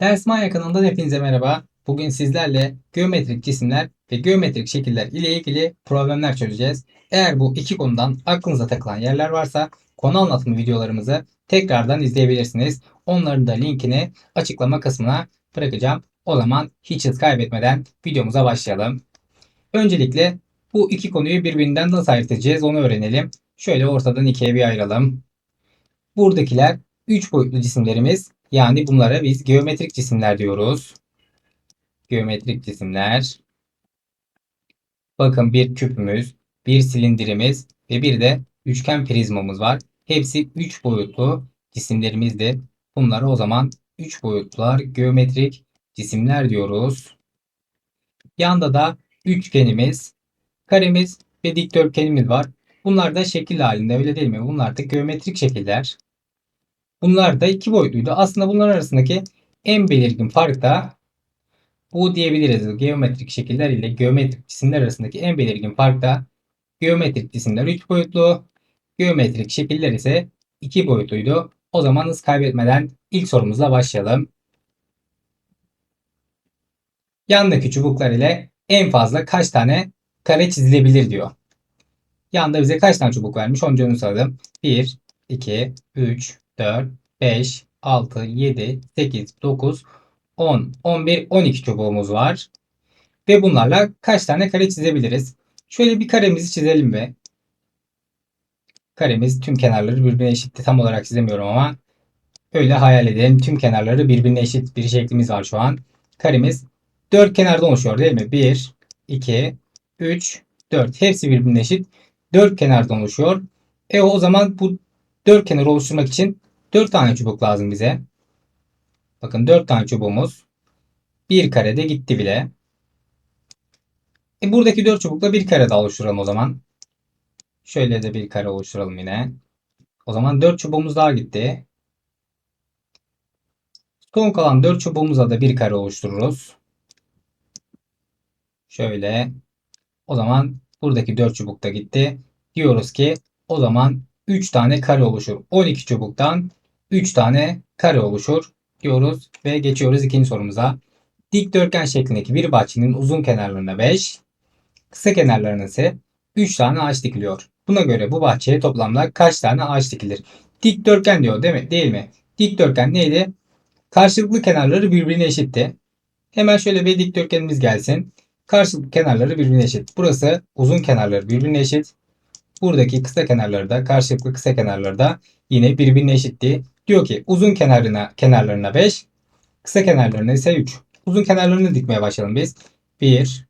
Dersmanya kanalından hepinize merhaba. Bugün sizlerle geometrik cisimler ve geometrik şekiller ile ilgili problemler çözeceğiz. Eğer bu iki konudan aklınıza takılan yerler varsa konu anlatımı videolarımızı tekrardan izleyebilirsiniz. Onların da linkini açıklama kısmına bırakacağım. O zaman hiç hız kaybetmeden videomuza başlayalım. Öncelikle bu iki konuyu birbirinden nasıl ayırt edeceğiz onu öğrenelim. Şöyle ortadan ikiye bir ayıralım. Buradakiler 3 boyutlu cisimlerimiz. Yani bunlara biz geometrik cisimler diyoruz. Geometrik cisimler. Bakın bir küpümüz, bir silindirimiz ve bir de üçgen prizmamız var. Hepsi 3 boyutlu cisimlerimizdir. Bunlara o zaman 3 boyutlular geometrik cisimler diyoruz. Yanda da üçgenimiz, karemiz ve dikdörtgenimiz var. Bunlar da şekil halinde öyle değil mi? Bunlar da geometrik şekiller. Bunlar da iki boyutluydu. Aslında bunlar arasındaki en belirgin fark da bu diyebiliriz. Geometrik şekiller ile geometrik cisimler arasındaki en belirgin fark da geometrik cisimler 3 boyutlu, geometrik şekiller ise 2 boyutluydu. O zaman hız kaybetmeden ilk sorumuzla başlayalım. Yandaki çubuklar ile en fazla kaç tane kare çizilebilir diyor. Yanda bize kaç tane çubuk vermiş? Onca onu sayalım. 1, 2, 3, 4, 5, 6, 7, 8, 9, 10, 11, 12 çubuğumuz var. Ve bunlarla kaç tane kare çizebiliriz? Şöyle bir karemizi çizelim ve karemiz tüm kenarları birbirine eşitti. Tam olarak çizemiyorum ama öyle hayal edelim. Tüm kenarları birbirine eşit bir şeklimiz var şu an. Karemiz 4 kenardan oluşuyor değil mi? 1, 2, 3, 4. Hepsi birbirine eşit. 4 kenardan oluşuyor. E o zaman bu 4 kenar oluşturmak için 4 tane çubuk lazım bize. Bakın 4 tane çubuğumuz. Bir karede gitti bile. E buradaki 4 çubukla bir kare daha oluşturalım o zaman. Şöyle de bir kare oluşturalım yine. O zaman 4 çubuğumuz daha gitti. Son kalan 4 çubuğumuzla da bir kare oluştururuz. Şöyle. O zaman buradaki 4 çubuk da gitti. Diyoruz ki o zaman 3 tane kare oluşur. 12 çubuktan 3 tane kare oluşur diyoruz ve geçiyoruz ikinci sorumuza. Dikdörtgen şeklindeki bir bahçenin uzun kenarlarına 5, kısa kenarlarına ise 3 tane ağaç dikiliyor. Buna göre bu bahçeye toplamda kaç tane ağaç dikilir? Dikdörtgen diyor değil mi? Değil mi? Dikdörtgen neydi? Karşılıklı kenarları birbirine eşitti. Hemen şöyle bir dikdörtgenimiz gelsin. Karşılıklı kenarları birbirine eşit. Burası uzun kenarları birbirine eşit. Buradaki kısa kenarları da karşılıklı kısa kenarları da yine birbirine eşitti. Diyor ki uzun kenarına kenarlarına 5, kısa kenarlarına ise 3. Uzun kenarlarını dikmeye başlayalım biz. 1,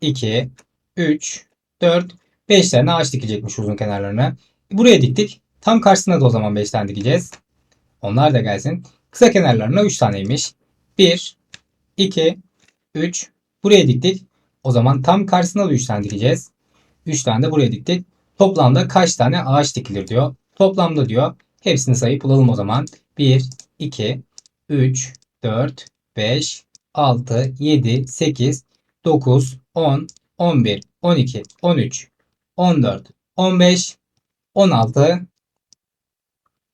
2, 3, 4, 5 tane ağaç dikecekmiş uzun kenarlarına. Buraya diktik. Tam karşısına da o zaman 5 tane dikeceğiz. Onlar da gelsin. Kısa kenarlarına 3 taneymiş. 1, 2, 3. Buraya diktik. O zaman tam karşısına da 3 tane dikeceğiz. 3 tane de buraya diktik. Toplamda kaç tane ağaç dikilir diyor. Toplamda diyor. Hepsini sayıp bulalım o zaman. 1, 2, 3, 4, 5, 6, 7, 8, 9, 10, 11, 12, 13, 14, 15, 16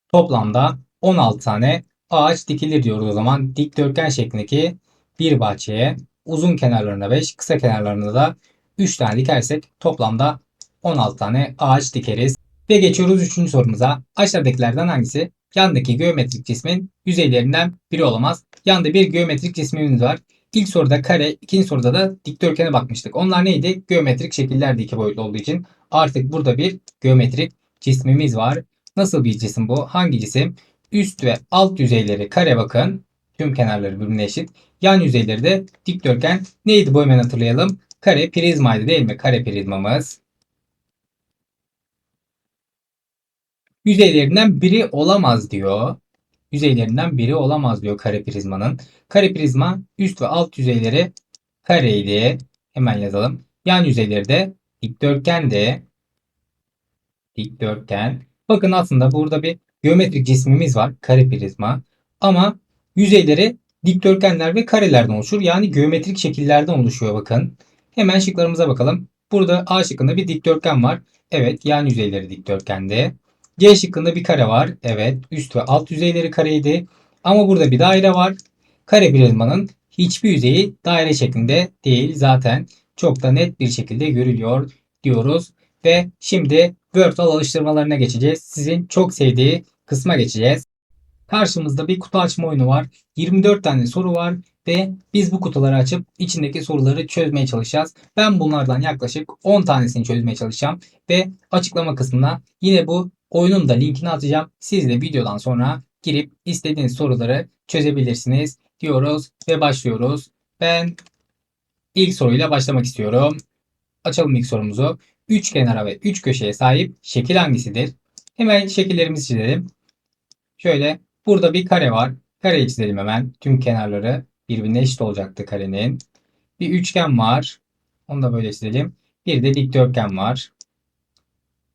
toplamda 16 tane ağaç dikilir diyoruz o zaman. Dikdörtgen şeklindeki bir bahçeye uzun kenarlarına 5, kısa kenarlarına da 3 tane dikersek toplamda 16 tane ağaç dikeriz. Ve geçiyoruz 3. sorumuza. Aşağıdakilerden hangisi yandaki geometrik cismin yüzeylerinden biri olamaz? Yanda bir geometrik cismimiz var. İlk soruda kare, ikinci soruda da dikdörtgene bakmıştık. Onlar neydi? Geometrik şekillerdi iki boyutlu olduğu için. Artık burada bir geometrik cismimiz var. Nasıl bir cisim bu? Hangi cisim? Üst ve alt yüzeyleri kare bakın. Tüm kenarları birbirine eşit. Yan yüzeyleri de dikdörtgen. Neydi bu hemen hatırlayalım. Kare prizmaydı değil mi? Kare prizmamız. Yüzeylerinden biri olamaz diyor. Yüzeylerinden biri olamaz diyor kare prizmanın. Kare prizma üst ve alt yüzeyleri kareydi. Hemen yazalım. Yan yüzeyleri de dikdörtgendi. Dikdörtgen. Bakın aslında burada bir geometrik cismimiz var. Kare prizma. Ama yüzeyleri dikdörtgenler ve karelerden oluşur. Yani geometrik şekillerden oluşuyor bakın. Hemen şıklarımıza bakalım. Burada A şıkkında bir dikdörtgen var. Evet yan yüzeyleri dikdörtgende. C şıkkında bir kare var. Evet üst ve alt yüzeyleri kareydi. Ama burada bir daire var. kare prizmanın hiçbir yüzeyi daire şeklinde değil zaten çok da net bir şekilde görülüyor diyoruz. Ve şimdi Wordle alıştırmalarına geçeceğiz. Sizin çok sevdiği kısma geçeceğiz. Karşımızda bir kutu açma oyunu var. 24 tane soru var ve biz bu kutuları açıp içindeki soruları çözmeye çalışacağız. Ben bunlardan yaklaşık 10 tanesini çözmeye çalışacağım ve açıklama kısmına yine bu oyunun da linkini atacağım. Siz de videodan sonra girip istediğiniz soruları çözebilirsiniz diyoruz ve başlıyoruz. Ben ilk soruyla başlamak istiyorum. Açalım ilk sorumuzu. 3 kenara ve 3 köşeye sahip şekil hangisidir? Hemen şekillerimizi çizelim. Şöyle burada bir kare var. Kareyi çizelim hemen. Tüm kenarları birbirine eşit olacaktı karenin. Bir üçgen var. Onu da böyle çizelim. Bir de dikdörtgen var.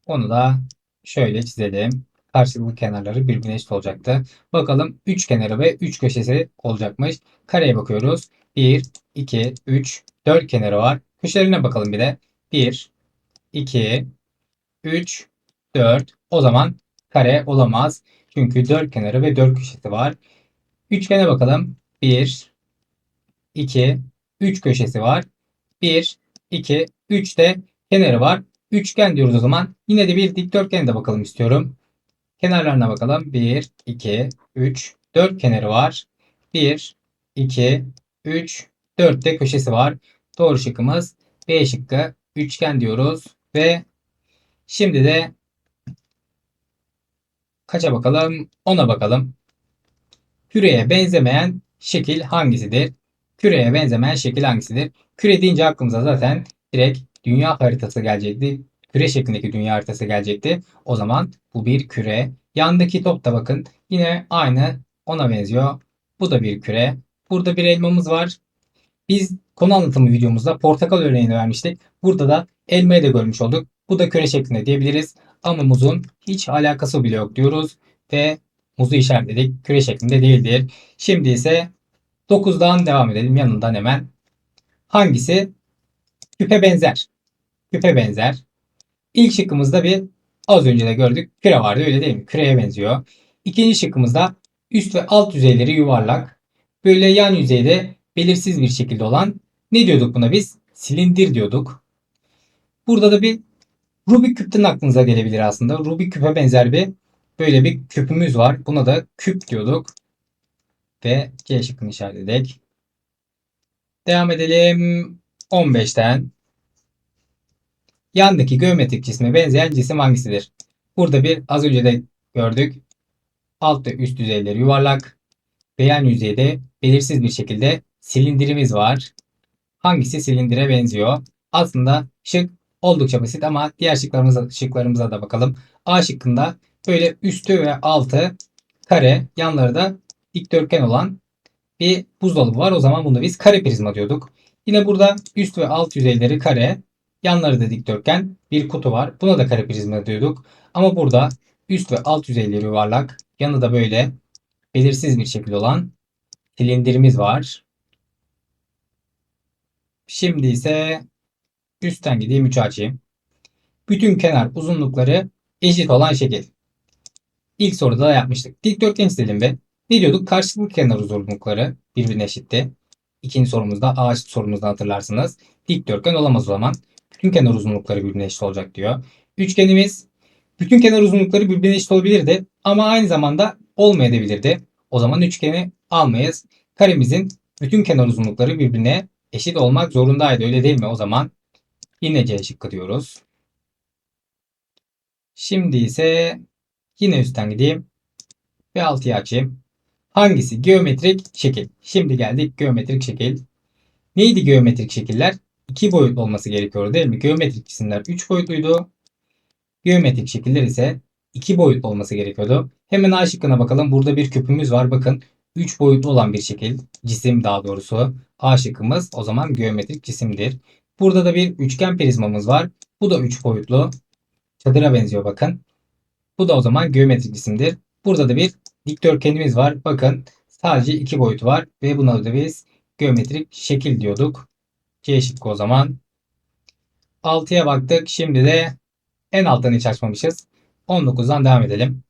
Onu da şöyle çizelim. Karşılıklı kenarları birbirine eşit olacaktı. Bakalım 3 kenarı ve 3 köşesi olacakmış. Kareye bakıyoruz. 1, 2, 3, 4 kenarı var. Köşelerine bakalım bir de. 1, 2, 3, 4. O zaman kare olamaz. Çünkü 4 kenarı ve 4 köşesi var. Üçgene bakalım. 1, 2, 3 köşesi var. 1, 2, 3 de kenarı var. Üçgen diyoruz o zaman. Yine de bir dikdörtgene de bakalım istiyorum. Kenarlarına bakalım. 1, 2, 3, 4 kenarı var. 1, 2, 3, 4 de köşesi var. Doğru şıkkımız B şıkkı. Üçgen diyoruz. Ve şimdi de kaça bakalım? 10'a bakalım. Küreye benzemeyen şekil hangisidir? Küreye benzemeyen şekil hangisidir? Küre deyince aklımıza zaten direkt dünya haritası gelecekti. Küre şeklindeki dünya haritası gelecekti. O zaman bu bir küre. Yandaki top da bakın yine aynı ona benziyor. Bu da bir küre. Burada bir elmamız var. Biz konu anlatımı videomuzda portakal örneğini vermiştik. Burada da elmayı da görmüş olduk. Bu da küre şeklinde diyebiliriz. Ama muzun hiç alakası bile yok diyoruz. Ve muzu işaretledik. Küre şeklinde değildir. Şimdi ise 9'dan devam edelim. Yanından hemen. Hangisi küpe benzer? Küpe benzer. İlk şıkkımızda bir az önce de gördük. Küre vardı öyle değil mi? Küreye benziyor. İkinci şıkkımızda üst ve alt yüzeyleri yuvarlak. Böyle yan yüzeyde belirsiz bir şekilde olan ne diyorduk buna biz? Silindir diyorduk. Burada da bir Rubik küpten aklınıza gelebilir aslında. Rubik küpe benzer bir böyle bir küpümüz var. Buna da küp diyorduk. Ve C şıkkını işaretledik. Devam edelim. 15'ten. Yandaki geometrik cisme benzeyen cisim hangisidir? Burada bir az önce de gördük. Alt üst yüzeyleri yuvarlak. Ve yan yüzeyde belirsiz bir şekilde silindirimiz var. Hangisi silindire benziyor? Aslında şık oldukça basit ama diğer şıklarımıza, şıklarımıza da bakalım. A şıkkında böyle üstü ve altı kare, yanları da dikdörtgen olan bir buzdolabı var. O zaman bunu biz kare prizma diyorduk. Yine burada üst ve alt yüzeyleri kare, yanları da dikdörtgen bir kutu var. Buna da kare prizma diyorduk. Ama burada üst ve alt yüzeyleri yuvarlak, yanı da böyle belirsiz bir şekilde olan silindirimiz var. Şimdi ise üstten gideyim 3'ü açayım. Bütün kenar uzunlukları eşit olan şekil. İlk soruda da yapmıştık. Dikdörtgen istedim ve ne diyorduk? Karşılıklı kenar uzunlukları birbirine eşitti. İkinci sorumuzda A sorumuzda hatırlarsınız. Dikdörtgen olamaz o zaman. Bütün kenar uzunlukları birbirine eşit olacak diyor. Üçgenimiz bütün kenar uzunlukları birbirine eşit olabilirdi ama aynı zamanda olmayabilirdi. O zaman üçgeni almayız. Karemizin bütün kenar uzunlukları birbirine eşit olmak zorundaydı öyle değil mi? O zaman yine C şıkkı diyoruz. Şimdi ise yine üstten gideyim ve 6'yı açayım. Hangisi geometrik şekil? Şimdi geldik geometrik şekil. Neydi geometrik şekiller? 2 boyutlu olması gerekiyor değil mi? Geometrik cisimler 3 boyutluydu. Geometrik şekiller ise 2 boyutlu olması gerekiyordu. Hemen A şıkkına bakalım. Burada bir küpümüz var. Bakın 3 boyutlu olan bir şekil. Cisim daha doğrusu. A şıkkımız o zaman geometrik cisimdir. Burada da bir üçgen prizmamız var. Bu da 3 boyutlu. Çadıra benziyor bakın. Bu da o zaman geometrik cisimdir. Burada da bir dikdörtgenimiz var. Bakın sadece 2 boyutu var ve buna da biz geometrik şekil diyorduk. C şıkkı o zaman. 6'ya baktık. Şimdi de en alttan hiç açmamışız. 19'dan devam edelim.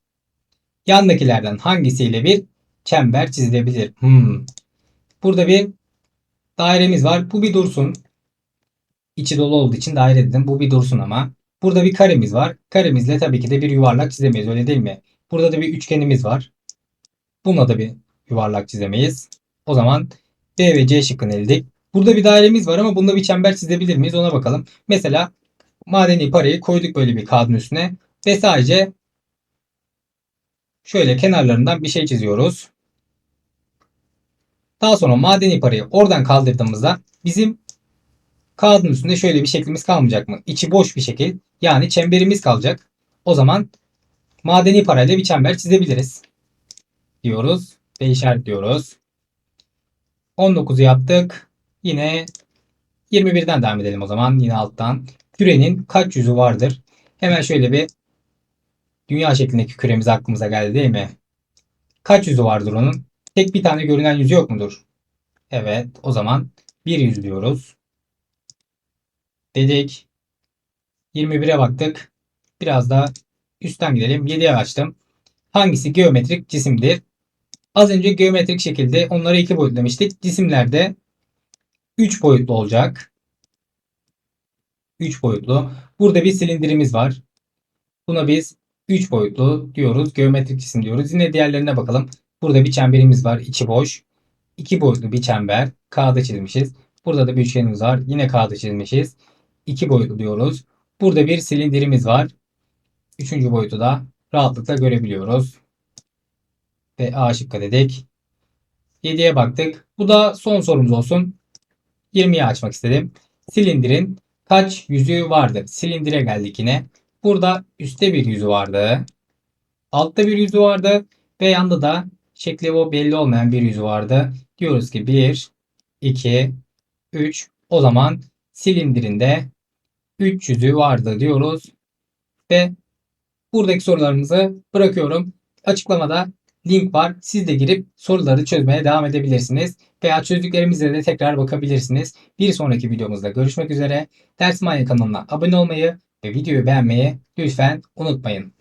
Yandakilerden hangisiyle bir çember çizilebilir? Hmm. Burada bir dairemiz var. Bu bir dursun. İçi dolu olduğu için daire dedim. Bu bir dursun ama. Burada bir karemiz var. Karemizle tabii ki de bir yuvarlak çizemeyiz öyle değil mi? Burada da bir üçgenimiz var. Bununla da bir yuvarlak çizemeyiz. O zaman B ve C şıkkını eledik. Burada bir dairemiz var ama bunda bir çember çizebilir miyiz ona bakalım. Mesela madeni parayı koyduk böyle bir kağıdın üstüne ve sadece şöyle kenarlarından bir şey çiziyoruz. Daha sonra madeni parayı oradan kaldırdığımızda bizim kağıdın üstünde şöyle bir şeklimiz kalmayacak mı? İçi boş bir şekil. Yani çemberimiz kalacak. O zaman madeni parayla bir çember çizebiliriz. Diyoruz ve işaretliyoruz. 19'u yaptık. Yine 21'den devam edelim o zaman. Yine alttan. Kürenin kaç yüzü vardır? Hemen şöyle bir dünya şeklindeki küremiz aklımıza geldi değil mi? Kaç yüzü vardır onun? Tek bir tane görünen yüzü yok mudur? Evet. O zaman bir yüz diyoruz. Dedik. 21'e baktık. Biraz da üstten gidelim. 7'ye açtım. Hangisi geometrik cisimdir? Az önce geometrik şekilde onları iki boyutlu demiştik. Cisimlerde 3 boyutlu olacak. 3 boyutlu. Burada bir silindirimiz var. Buna biz 3 boyutlu diyoruz. Geometrik cisim diyoruz. Yine diğerlerine bakalım. Burada bir çemberimiz var. içi boş. 2 boyutlu bir çember. Kağıda çizmişiz. Burada da bir üçgenimiz var. Yine kağıda çizmişiz. 2 boyutlu diyoruz. Burada bir silindirimiz var. Üçüncü boyutu da rahatlıkla görebiliyoruz. Ve A şıkkı dedik. 7'ye baktık. Bu da son sorumuz olsun. 20'yi açmak istedim. Silindirin kaç yüzü vardır? Silindire geldik yine. Burada üstte bir yüzü vardı. Altta bir yüzü vardı. Ve yanda da şekli o belli olmayan bir yüzü vardı. Diyoruz ki 1, 2, 3. O zaman silindirinde 3 yüzü vardı diyoruz. Ve buradaki sorularımızı bırakıyorum. Açıklamada link var. Siz de girip soruları çözmeye devam edebilirsiniz. Veya çözdüklerimize de tekrar bakabilirsiniz. Bir sonraki videomuzda görüşmek üzere. Ders Manya kanalına abone olmayı ve videoyu beğenmeyi lütfen unutmayın.